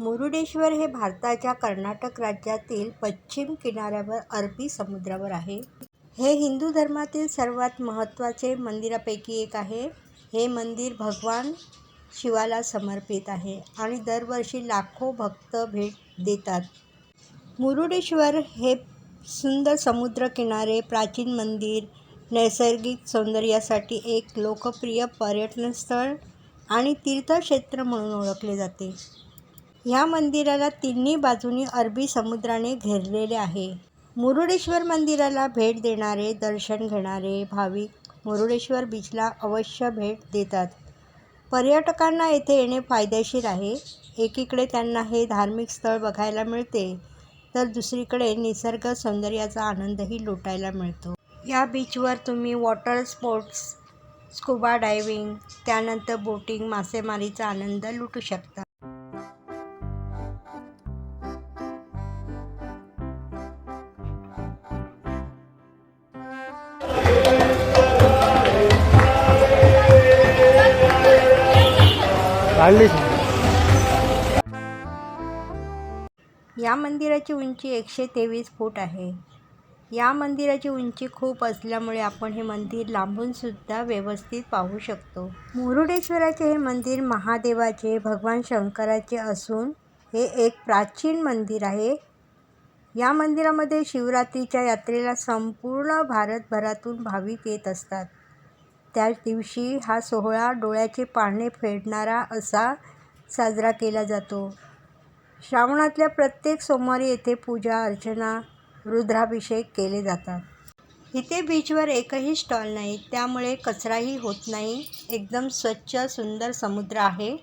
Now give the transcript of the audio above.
मुरुडेश्वर हे भारताच्या कर्नाटक राज्यातील पश्चिम किनाऱ्यावर अरबी समुद्रावर आहे. हे हिंदू धर्मातील सर्वात महत्त्वाचे मंदिरापैकी एक आहे. हे मंदिर भगवान शिवाला समर्पित आहे आणि दरवर्षी लाखो भक्त भेट देतात. मुरुडेश्वर हे सुंदर समुद्रकिनारे प्राचीन मंदिर नैसर्गिक सौंदर्यासाठी एक लोकप्रिय पर्यटनस्थळ आणि तीर्थक्षेत्र म्हणून ओळखले जाते. ह्या मंदिराला तिन्ही बाजूनी अरबी समुद्राने घेरलेले आहे. मुरुडेश्वर मंदिराला भेट देणारे दर्शन घेणारे भाविक मुरुडेश्वर बीचला अवश्य भेट देतात. पर्यटकांना येथे येणे फायदेशीर आहे. एकीकडे त्यांना हे धार्मिक स्थळ बघायला मिळते तर दुसरीकडे निसर्ग सौंदर्याचा आनंदही लुटायला मिळतो. या बीचवर तुम्ही वॉटर स्पोर्ट्स स्कुबा डायव्हिंग त्यानंतर बोटिंग मासेमारीचा आनंद लुटू शकता. या मंदिराची उंची एकशे तेवीस फूट आहे. या मंदिराची उंची खूप असल्यामुळे आपण हे मंदिर लांबूनसुद्धा व्यवस्थित पाहू शकतो. मुरुडेश्वराचे हे मंदिर महादेवाचे भगवान शंकराचे असून हे एक प्राचीन मंदिर आहे. या मंदिरामध्ये शिवरात्रीच्या यात्रेला संपूर्ण भारतभरातून भाविक येत असतात. त्याच दिवशी हा सोहळा डोळ्याचे पारणे फेडणारा असा साजरा केला जातो. श्रावणातल्या प्रत्येक सोमवारी येथे पूजा अर्चना रुद्राभिषेक केले जातात. इथे बीचवर एकही स्टॉल नाही त्यामुळे कचराही होत नाही. एकदम स्वच्छ सुंदर समुद्र आहे.